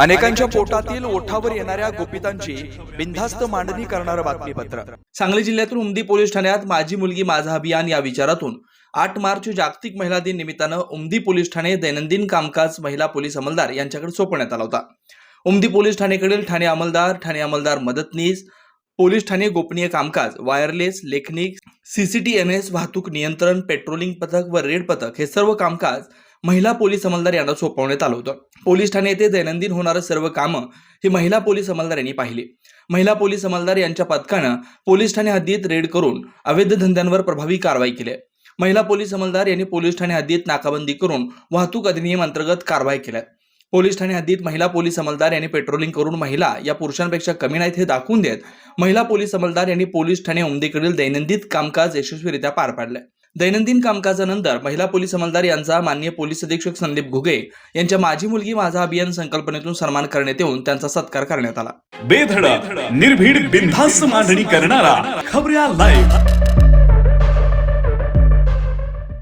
अनेकांच्या पोटातील ओठावर येणाऱ्या गोपितांची बिनधास्त मांडणी करणारं बातमीपत्र. सांगली जिल्ह्यातून उमदी पोलीस ठाण्यात माझी मुलगी माझा अभियान या विचारातून आठ मार्च जागतिक महिला दिन निमित्तानं उमदी पोलीस ठाणे दैनंदिन कामकाज महिला पोलीस अंमलदार यांच्याकडे सोपवण्यात आला होता. उमदी पोलीस ठाणेकडील ठाणे अंमलदार ठाणे अंमलदार मदतनीस पोलीस ठाणे गोपनीय कामकाज वायरलेस लेखनिक सीसीटीएमएस वाहतूक नियंत्रण पेट्रोलिंग पथक व रेड पथक हे सर्व कामकाज महिला पोलीस अंमलदार यांना सोपवण्यात आलं होतं. पोलीस ठाणे येथे दैनंदिन होणारं सर्व कामं ही महिला पोलीस अंमलदार यांनी पाहिली. महिला पोलीस अंमलदार यांच्या पथकानं पोलीस ठाणे हद्दीत रेड करून अवैध धंद्यांवर प्रभावी कारवाई केली महिला पोलीस अंमलदार यांनी पोलीस ठाणे हद्दीत नाकाबंदी करून वाहतूक अधिनियम अंतर्गत कारवाई केल्या पोलीस ठाणे हद्दीत महिला पोलीस अंमलदार यांनी पेट्रोलिंग करून महिला या पुरुषांपेक्षा कमी नाहीत हे दाखवून देत महिला पोलीस अंमलदार यांनी पोलीस ठाणे उमदेकडील दैनंदिन कामकाज यशस्वीरित्या पार पाडले दैनंदिन कामकाजानंतर महिला पोलीस अंमलदार यांचा माननीय पोलीस अधीक्षक संदीप घुगे यांच्या माझी मुलगी माझा अभियान संकल्पनेतून सन्मान करण्यात येऊन त्यांचा सत्कार करण्यात आला. बेधडक निर्भीड बिनधास्त मांडणी करणारा खबऱ्या लाईव्ह